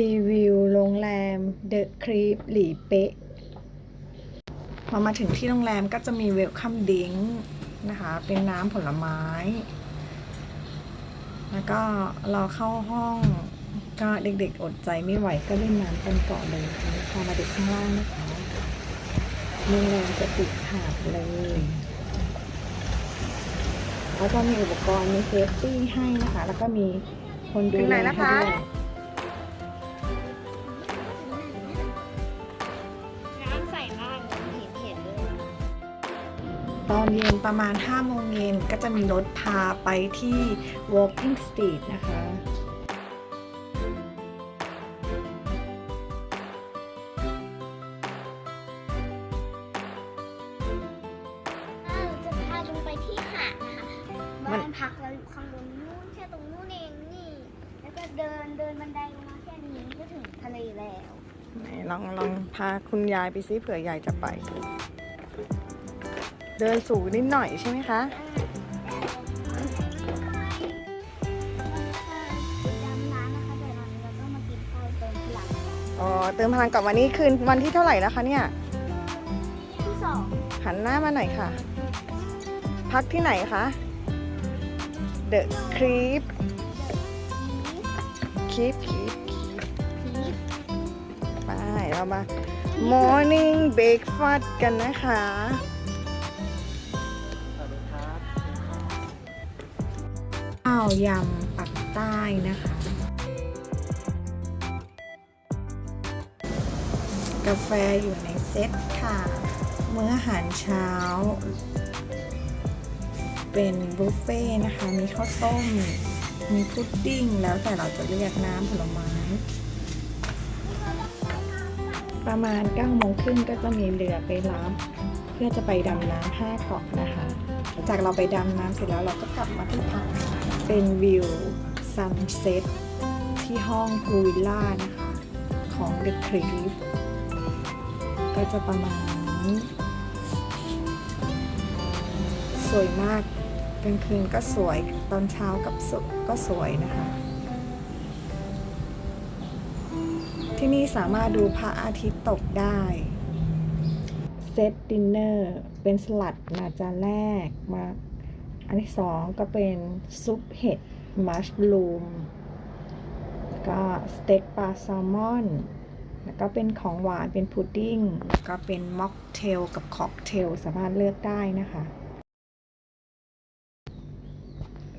รีวิวโรงแรม The Creep หลีเป๊ะพอมาถึงที่โรงแรมก็จะมีเวลคัมดิงนะคะ เป็นน้ำผลไม้ แล้วก็รอเข้าห้องก็เด็กๆอดใจไม่ไหวก็เล่นน้ำกันก่อนเลยพอมาดูข้างล่างนะคะโรงแรมจะติดหาดเลยแล้วก็มีอุปกรณ์มีเซฟตี้ให้นะคะ แล้วก็มีคนดูแลนแล้วให้คะด้วย ตอนเย็นประมาณ 5 โมงเย็นก็จะมีรถพาไปที่ Walking Street นะคะเราจะพาลงไปที่หาดนะคะบ้านพักเราอยู่ข้างบนนู่นแค่ตรงนู้นเองนี่ แล้วก็เดินเดินบันไดลงมาแค่นี้ก็ถึงทะเลแล้วไหนลองลองพาคุณยายไปซิเผื่อยายจะไป เดินสูงนิดหน่อยใช่ไหมคะดำน้ำนะคะเดี๋ยวเราเราก็มากินข้าวเติมพลังอ๋อเติมพลังกลับวันนี้คืนวันที่เท่าไหร่แล้วคะเนี่ยที่สองหันหน้ามาหน่อยค่ะ พักที่ไหนคะ The Creep Keep Keep Keep พีทไปเรามา Morning Breakfast กันนะคะ ข้าวยำปักใต้นะคะ กาแฟอยู่ในเซตค่ะ มื้ออาหารเช้า เป็นบุฟเฟ่นะคะ มีข้าวต้ม มีพุดดิ้ง แล้วแต่เราจะเรียกน้ำผลไม้ ประมาณ9โมงครึ่งก็จะมีเรือไปรับเพื่อจะไปดำน้ำห้าเกาะนะคะ จากเราไปดำน้ำเสร็จแล้วเราก็กลับมาที่พัก เป็นวิวซันเซ็ตที่ห้องพูวิลล่านะคะ ของ The Creep ก็จะประมาณนี้ สวยมากกลางคืนก็สวยตอนเช้ากับสุก็สวยนะคะ ที่นี่สามารถดูพระอาทิตย์ตกได้เซตดินเนอร์เป็นสลัดมาจานแรกมา อันที่สองก็เป็นซุปเห็ดมัชลูมก็สเต็กปลาแซลมอน แล้วก็เป็นของหวานเป็นพุดดิ้ง ก็เป็นม็อกเทลกับค็อกเทลสามารถเลือกได้นะคะ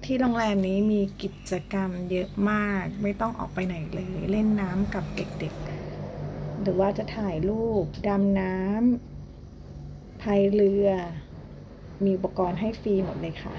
ที่โรงแรมนี้มีกิจกรรมเยอะมาก ไม่ต้องออกไปไหนเลย เล่นน้ำกับเด็กๆ หรือว่าจะถ่ายรูปดำน้ำพายเรือ มีอุปกรณ์ให้ฟรีหมดเลยค่ะ